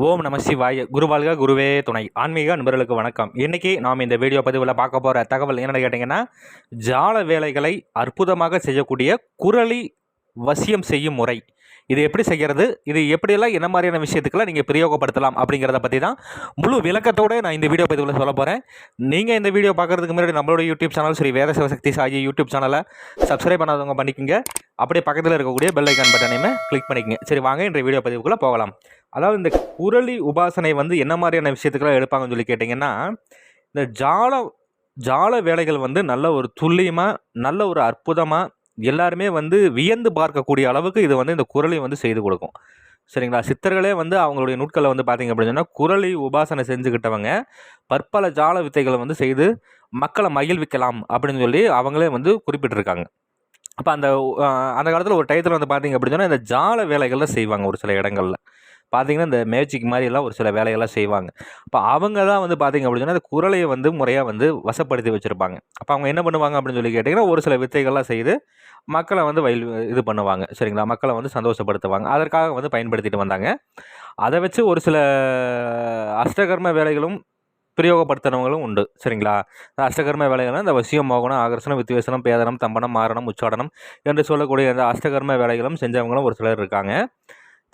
ஓம் நம சிவாய குருவாழ்க குருவே துணை. ஆன்மீக நண்பர்களுக்கு வணக்கம். இன்னைக்கு நாம் இந்த வீடியோ பதிவில் பார்க்க போகிற தகவல் என்னென்னு கேட்டிங்கன்னா ஜால வேலைகளை அற்புதமாக செய்யக்கூடிய குரலி வசியம் செய்யும் முறை. இது எப்படி செய்கிறது இது எப்படியெல்லாம் என்ன மாதிரியான விஷயத்துக்கெல்லாம் நீங்கள் பிரயோகப்படுத்தலாம் அப்படிங்கிறத பற்றி தான் முழு விளக்கத்தோடு நான் இந்த வீடியோ பதிவில் சொல்ல போகிறேன் நீங்கள் இந்த வீடியோ பார்க்குறதுக்கு முன்னாடி நம்மளோட YouTube channel Sri Veda Sivasakthi Sai YouTube சேனலை சப்ஸ்கிரைப் பண்ணாதவங்க பண்ணிக்கோங்க. அப்படியே பக்கத்தில் இருக்கக்கூடிய பெல் ஐக்கான் பட்டனையுமே கிளிக் பண்ணிக்கங்க. சரி வாங்க இன்றைய வீடியோ பதிவுக்குள்ளே போகலாம். அதாவது இந்த குரலி உபாசனை வந்து என்ன மாதிரியான விஷயத்துக்கெல்லாம் எடுப்பாங்கன்னு சொல்லி கேட்டிங்கன்னா இந்த ஜால ஜால வேலைகள் வந்து நல்ல ஒரு துல்லியமாக நல்ல ஒரு அற்புதமாக எல்லாருமே வந்து வியந்து பார்க்கக்கூடிய அளவுக்கு இது வந்து இந்த குரலை வந்து செய்து கொடுக்கும். சரிங்களா? சித்தர்களே வந்து அவங்களுடைய நூட்களை வந்து பார்த்தீங்க அப்படின்னு சொன்னால் குரலி உபாசனை செஞ்சுக்கிட்டவங்க பற்பல ஜால வித்தைகளை வந்து செய்து மக்களை மகிழ்விக்கலாம் அப்படின்னு சொல்லி அவங்களே வந்து குறிப்பிட்டிருக்காங்க. அப்போ அந்த அந்த காலத்தில் ஒரு டயத்தில் வந்து பார்த்தீங்க அப்படின்னு சொன்னால் இந்த ஜால வேலைகளில் செய்வாங்க ஒரு சில இடங்களில். பார்த்தீங்கன்னா இந்த மேஜிக் மாதிரி எல்லாம் ஒரு சில வேலைகள்லாம் செய்வாங்க. அப்போ அவங்க தான் வந்து பார்த்தீங்க அப்படின்னு சொன்னால் அந்த குரலையை வந்து முறையாக வந்து வசப்படுத்தி வச்சுருப்பாங்க. அப்போ அவங்க என்ன பண்ணுவாங்க அப்படின்னு சொல்லி கேட்டிங்கன்னா ஒரு சில வித்தைகள்லாம் செய்து மக்களை வந்து வயல் இது பண்ணுவாங்க. சரிங்களா? மக்களை வந்து சந்தோஷப்படுத்துவாங்க. அதற்காக வந்து பயன்படுத்திட்டு வந்தாங்க. அதை வச்சு ஒரு சில அஷ்டகர்ம வேலைகளும் பிரயோகப்படுத்துனவங்களும் உண்டு. சரிங்களா? இந்த அஷ்டகர்ம வேலைகள்னா இந்த வசியம் மோகனம் ஆகர்ஷணம் வித்வேசனம் பேதனம் தம்பனம் மாரணம் உச்சாடனம் என்று சொல்லக்கூடிய இந்த அஷ்டகர்ம வேலைகளும் செஞ்சவங்களும் ஒரு சிலர் இருக்காங்க.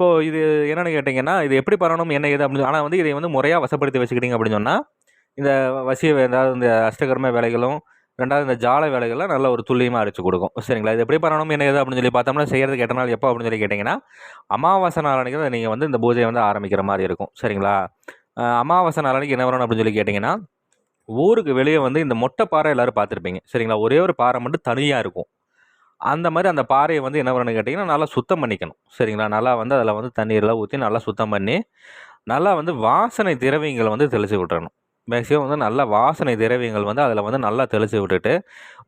இப்போது இது என்னென்னு கேட்டிங்கன்னா இது எப்படி பரவணும் என்ன ஏது அப்படின்னு ஆனால் வந்து இதை வந்து முறையாக வசப்படுத்தி வச்சுக்கிட்டீங்க அப்படின்னு சொன்னால் இந்த வசிய வே- அதாவது இந்த அஷ்டகர்ம வேலைகளும் ரெண்டாவது இந்த ஜால வேலைகள்லாம் நல்ல ஒரு துல்லியமாக அடிச்சு கொடுக்கும். சரிங்களா? இது எப்படி பண்ணணும் என்ன ஏது அப்படின்னு சொல்லி பார்த்தோம்னா செய்கிறதுக்கு எட்ட நாள் எப்போ அப்படின்னு சொல்லி கேட்டிங்கன்னா அமாவாசை நாள் அன்றைக்கி தான் நீங்கள் வந்து இந்த பூஜையை வந்து ஆரம்பிக்கிற மாதிரி இருக்கும். சரிங்களா? அமாவாசை நாள் அன்றைக்கி என்ன வரணும் அப்படின்னு சொல்லி கேட்டிங்கன்னா ஊருக்கு வெளியே வந்து இந்த மொட்டை பாறை எல்லோரும் பார்த்துருப்பீங்க. சரிங்களா? ஒரே ஒரு பாறை மட்டும் தனியாக இருக்கும். அந்த மாதிரி அந்த பாறையை வந்து என்ன பண்ணணும்னு கேட்டிங்கன்னா நல்லா சுத்தம் பண்ணிக்கணும். சரிங்களா? நல்லா வந்து அதில் வந்து தண்ணீர்லாம் ஊற்றி நல்லா சுத்தம் பண்ணி நல்லா வந்து வாசனை திரவியங்களை வந்து தெளித்து விட்டுறணும். மேக்ஸிமம் வந்து நல்லா வாசனை திரவியங்கள் வந்து அதில் வந்து நல்லா தெளித்து விட்டுட்டு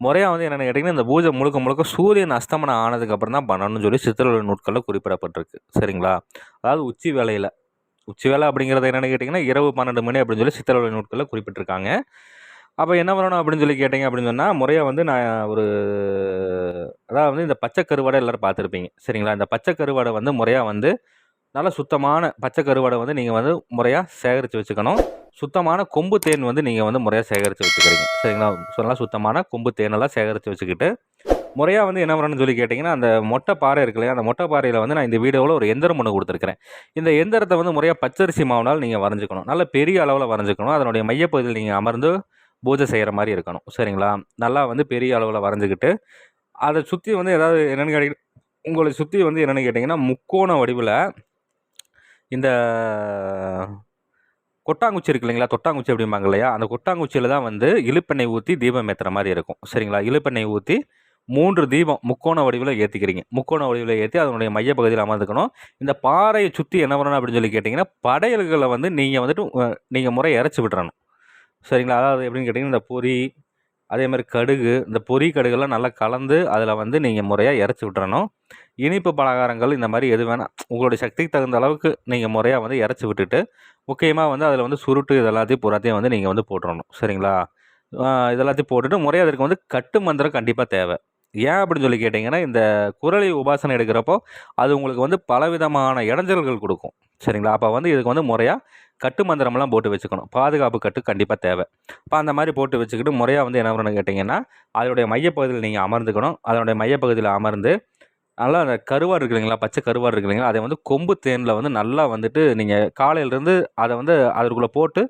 முறையாக வந்து என்னென்னு கேட்டிங்கன்னா இந்த பூஜை முழுக்க முழுக்க சூரியன் அஸ்தமனம் ஆனதுக்கப்புறம் தான் பண்ணணும்னு சொல்லி சித்திரவதை நூட்களில் குறிப்பிடப்பட்டிருக்கு. சரிங்களா? அதாவது உச்சி வேலையில் உச்சி வேலை அப்படிங்கிறது என்னென்னு கேட்டிங்கன்னா இரவு பன்னெண்டு மணி அப்படின்னு சொல்லி சித்திரவதை நூட்களில் குறிப்பிட்டிருக்காங்க. அப்போ என்ன பண்ணணும் அப்படின்னு சொல்லி கேட்டிங்க அப்படின்னு சொன்னால் முறையாக வந்து நான் ஒரு அதாவது வந்து இந்த பச்சை கருவாடை எல்லோரும் பார்த்துருப்பீங்க. சரிங்களா? இந்த பச்சை கருவாடை வந்து முறையாக வந்து நல்ல சுத்தமான பச்சை கருவாடை வந்து நீங்கள் வந்து முறையாக சேகரித்து வச்சுக்கணும். சுத்தமான கொம்பு தேன் வந்து நீங்கள் வந்து முறையாக சேகரித்து வச்சுக்கிறீங்க. சரிங்களா? So, நல்லா சுத்தமான கொம்பு தேனெல்லாம் சேகரித்து வச்சுக்கிட்டு முறையாக வந்து என்ன பண்ணணும்னு சொல்லி கேட்டிங்கன்னா அந்த மொட்டை பாறை இருக்கு இல்லையா? அந்த மொட்டை பாறையில் வந்து நான் இந்த வீடியோவில் ஒரு எந்திரம் ஒன்று கொடுத்துருக்கிறேன். இந்த எந்திரத்தை வந்து முறையாக பச்சரிசி மாவுனால் நீங்கள் வரைஞ்சிக்கணும். நல்ல பெரிய அளவில் வரைஞ்சிக்கணும். அதனுடைய மையப்பகுதியில் நீங்கள் அமர்ந்து பூஜை செய்கிற மாதிரி இருக்கணும். சரிங்களா? நல்லா வந்து பெரிய அளவில் வரைஞ்சிக்கிட்டு அதை சுற்றி வந்து ஏதாவது என்னென்னு கேட்டிங்கன்னா உங்களை சுற்றி வந்து என்னென்னு கேட்டிங்கன்னா முக்கோண வடிவில் இந்த கொட்டாங்குச்சி இருக்கு இல்லைங்களா? தொட்டாங்குச்சி அப்படிம்பாங்க இல்லையா? அந்த கொட்டாங்குச்சியில் தான் வந்து இழுப்பெண்ணெய் ஊற்றி தீபம் ஏற்றுற மாதிரி இருக்கும். சரிங்களா? இழுப்பெண்ணெய் ஊற்றி மூன்று தீபம் முக்கோண வடிவில் ஏற்றிக்கிறீங்க முக்கோண வடிவில் ஏற்றி அதனுடைய மையப்பகுதியில் அமர்ந்துக்கணும். இந்த பாறையை சுற்றி என்ன பண்ணணும் அப்படின்னு சொல்லி கேட்டிங்கன்னா படையல்களை வந்து நீங்கள் வந்துட்டு நீங்கள் முறை இறச்சி விட்டுறணும். சரிங்களா? அதாவது எப்படின்னு கேட்டிங்கன்னா இந்த பொரி அதே மாதிரி கடுகு இந்த பொரி கடுகெல்லாம் நல்லா கலந்து அதில் வந்து நீங்கள் முறையாக இறச்சி விட்டுறணும். இனிப்பு பலகாரங்கள் இந்த மாதிரி எது வேணால் உங்களுடைய சக்திக்கு தகுந்த அளவுக்கு நீங்கள் முறையாக வந்து இறச்சி விட்டுட்டு முக்கியமாக வந்து அதில் வந்து சுருட்டு இது எல்லாத்தையும் பூராத்தையும் வந்து நீங்கள் வந்து போட்டுறணும். சரிங்களா? இதெல்லாத்தையும் போட்டுட்டு முறையாக அதற்கு வந்து கட்டு மந்திரம் கண்டிப்பாக தேவை. ஏன் அப்படின்னு சொல்லி கேட்டிங்கன்னா இந்த குரலை உபாசனை எடுக்கிறப்போ அது உங்களுக்கு வந்து பலவிதமான இடைஞ்சல்கள் கொடுக்கும். சரிங்களா? அப்போ வந்து இதுக்கு வந்து முறையாக கட்டு மந்திரம்லாம் போட்டு வச்சுக்கணும். பாதுகாப்பு கட்டு கண்டிப்பாக தேவை. இப்போ அந்த மாதிரி போட்டு வச்சுக்கிட்டு முறையாக வந்து என்ன பண்ணணும்னு கேட்டிங்கன்னா அதனுடைய மையப்பகுதியில் நீங்கள் அமர்ந்துக்கணும். அதனுடைய மையப்பகுதியில் அமர்ந்து நல்லா அந்த கருவாடு இருக்கு இல்லைங்களா பச்சை கருவாடு இருக்கு இல்லைங்களா அதை வந்து கொம்பு தேனில் வந்து நல்லா வந்துட்டு நீங்கள் காலையிலேருந்து அதை வந்து அதற்குள்ளே போட்டு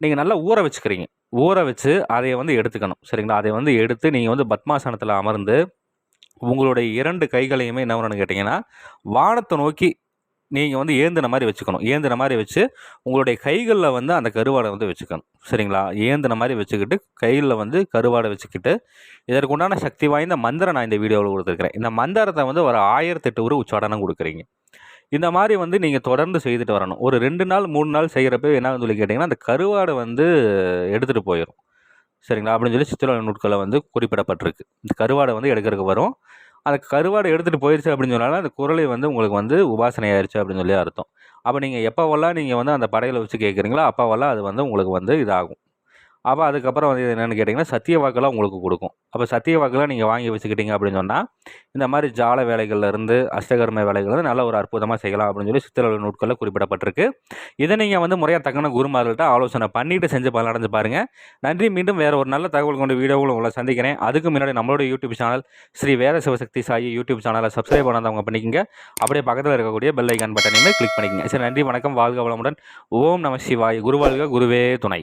நீங்கள் நல்லா ஊற வச்சுக்கிறீங்க. ஊற வச்சு அதை வந்து எடுத்துக்கணும். சரிங்களா? அதை வந்து எடுத்து நீங்கள் வந்து பத்மாசனத்தில் அமர்ந்து உங்களுடைய இரண்டு கைகளையுமே என்ன பண்ணணும்னு கேட்டிங்கன்னா வானத்தை நோக்கி நீங்கள் வந்து ஏந்தின மாதிரி வச்சுக்கணும். ஏந்தின மாதிரி வச்சு உங்களுடைய கைகளில் வந்து அந்த கருவாடை வந்து வச்சுக்கணும். சரிங்களா? ஏந்தின மாதிரி வச்சுக்கிட்டு கையில் வந்து கருவாடை வச்சுக்கிட்டு இதற்கு உண்டான சக்தி வாய்ந்த மந்திரம் நான் இந்த வீடியோவில் கொடுத்துருக்கிறேன். இந்த மந்திரத்தை வந்து ஒரு ஆயிரத்தெட்டு ஒரு உச்சாடனம் கொடுக்குறீங்க. இந்த மாதிரி வந்து நீங்கள் தொடர்ந்து செய்துட்டு வரணும். ஒரு ரெண்டு நாள் மூணு நாள் செய்கிறப்ப என்ன சொல்லி கேட்டிங்கன்னா அந்த கருவாடை வந்து எடுத்துகிட்டு போயிடும் சரிங்களா? அப்படின்னு சொல்லி சித்திர நூட்களில் வந்து குறிப்பிடப்பட்டிருக்கு. இந்த கருவாடை வந்து எடுக்கிறதுக்கு வரும். அந்த கருவாடை எடுத்துகிட்டு போயிடுச்சு அப்படின்னு சொன்னாலும் அந்த குரலை வந்து உங்களுக்கு வந்து உபாசனை ஆயிடுச்சு அப்படின்னு சொல்லி அர்த்தம். அப்போ நீங்கள் எப்போவெல்லாம் நீங்கள் வந்து அந்த படையில் வச்சு கேட்குறீங்களோ அப்போவெல்லாம் அது வந்து உங்களுக்கு வந்து இதாகும். அப்போ அதுக்கப்புறம் வந்து என்னென்னு கேட்டிங்கன்னா சத்திய வாக்கெல்லாம் உங்களுக்கு கொடுக்கும். அப்போ சத்திய வாக்கெல்லாம் நீங்கள் வாங்கி வச்சுக்கிட்டீங்க அப்படின்னு சொன்னால் இந்த மாதிரி ஜால வேலைகள்லேருந்து அஷ்டகர்ம வேலைகள்லேருந்து நல்ல ஒரு அற்புதமாக செய்யலாம் அப்படின்னு சொல்லி சித்திரவதை நூட்களில் குறிப்பிடப்பட்டிருக்கு. இதை நீங்கள் வந்து முறையாக தக்கன குருமார்கள்ட்ட ஆலோசனை பண்ணிட்டு செஞ்சு பலனடைஞ்சு பாருங்கள் நன்றி மீண்டும் வேறு ஒரு நல்ல தகவல் கொண்ட வீடியோவில் உங்களை சந்திக்கிறேன். அதுக்கு முன்னாடி நம்மளோட YouTube channel Sri Veda Sivasakthi Sai YouTube சேனலை சப்ஸ்கிரைப் பண்ணாதவங்க பண்ணிக்கங்க. அப்படியே பக்கத்தில் இருக்கக்கூடிய பெல் ஐக்கான் பட்டனையுமே கிளிக் பண்ணிக்கங்க. சரி நன்றி வணக்கம். வாழ்க வளமுடன். ஓம் நம சிவாய். குருவாழ்க குருவே துணை.